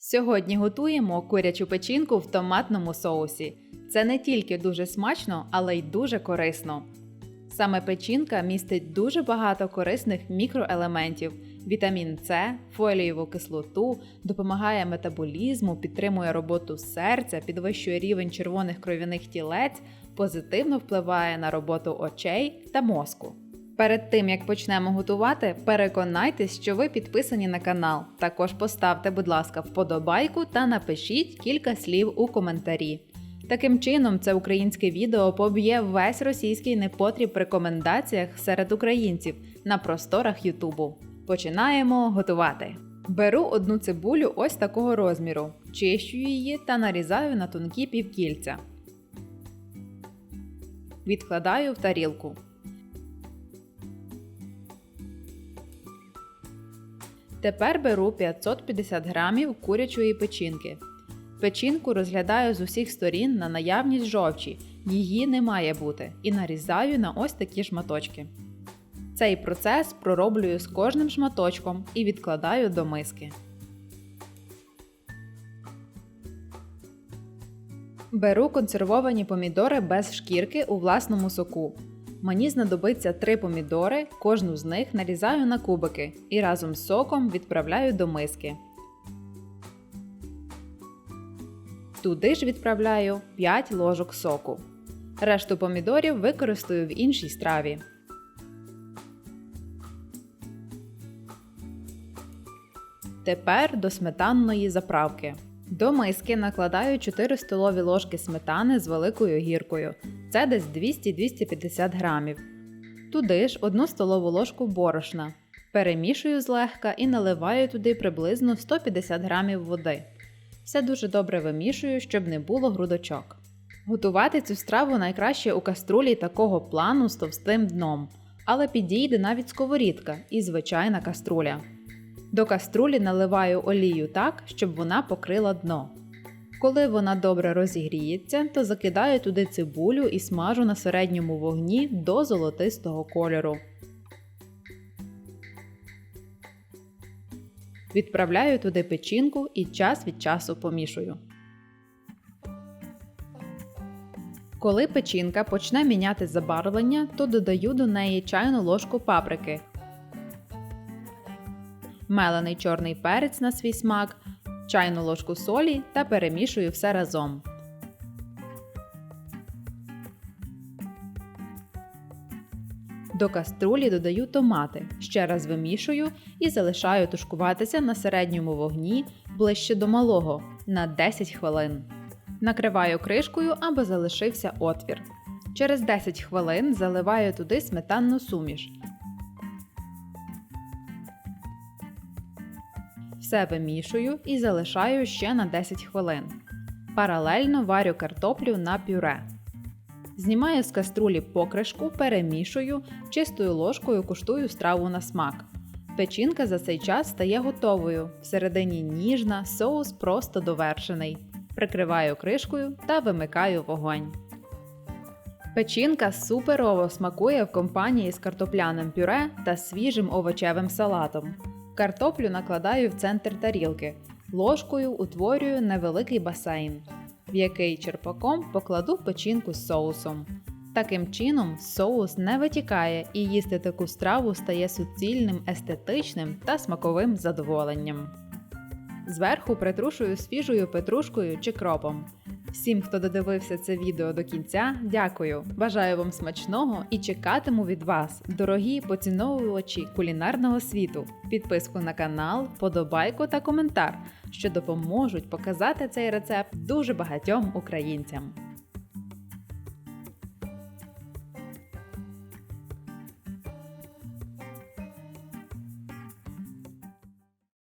Сьогодні готуємо курячу печінку в томатному соусі. Це не тільки дуже смачно, але й дуже корисно. Саме печінка містить дуже багато корисних мікроелементів: вітамін С, фолієву кислоту, допомагає метаболізму, підтримує роботу серця, підвищує рівень червоних кров'яних тілець, позитивно впливає на роботу очей та мозку. Перед тим як почнемо готувати, переконайтесь, що ви підписані на канал. Також поставте, будь ласка, вподобайку та напишіть кілька слів у коментарі. Таким чином, це українське відео поб'є весь російський непотріб в рекомендаціях серед українців на просторах Ютубу. Починаємо готувати. Беру одну цибулю ось такого розміру, чищу її та нарізаю на тонкі півкільця. Відкладаю в тарілку. Тепер беру 550 грамів курячої печінки. Печінку розглядаю з усіх сторін на наявність жовчі, її не має бути, і нарізаю на ось такі шматочки. Цей процес пророблюю з кожним шматочком і відкладаю до миски. Беру консервовані помідори без шкірки у власному соку. Мені знадобиться 3 помідори, кожну з них нарізаю на кубики і разом з соком відправляю до миски. Туди ж відправляю 5 ложок соку. Решту помідорів використаю в іншій страві. Тепер до сметанної заправки. До миски накладаю 4 столові ложки сметани з великою гіркою. Це десь 200-250 грамів. Туди ж 1 столову ложку борошна. Перемішую злегка і наливаю туди приблизно 150 грамів води. Все дуже добре вимішую, щоб не було грудочок. Готувати цю страву найкраще у каструлі такого плану з товстим дном, але підійде навіть сковорідка і звичайна каструля. До каструлі наливаю олію так, щоб вона покрила дно. Коли вона добре розігріється, то закидаю туди цибулю і смажу на середньому вогні до золотистого кольору. Відправляю туди печінку і час від часу помішую. Коли печінка почне міняти забарвлення, то додаю до неї чайну ложку паприки, мелений чорний перець на свій смак, чайну ложку солі та перемішую все разом. До каструлі додаю томати, ще раз вимішую і залишаю тушкуватися на середньому вогні ближче до малого на 10 хвилин. Накриваю кришкою, аби залишився отвір. Через 10 хвилин заливаю туди сметанну суміш. Все вимішую і залишаю ще на 10 хвилин. Паралельно варю картоплю на пюре. Знімаю з каструлі покришку, перемішую, чистою ложкою куштую страву на смак. Печінка за цей час стає готовою. Всередині ніжна, соус просто довершений. Прикриваю кришкою та вимикаю вогонь. Печінка суперово смакує в компанії з картопляним пюре та свіжим овочевим салатом. Картоплю накладаю в центр тарілки. Ложкою утворюю невеликий басейн, в який черпаком покладу печінку з соусом. Таким чином, соус не витікає і їсти таку страву стає суцільним, естетичним та смаковим задоволенням. Зверху притрушую свіжою петрушкою чи кропом. Всім, хто додивився це відео до кінця, дякую. Бажаю вам смачного і чекатиму від вас, дорогі поціновувачі кулінарного світу, підписку на канал, подобайку та коментар, що допоможуть показати цей рецепт дуже багатьом українцям.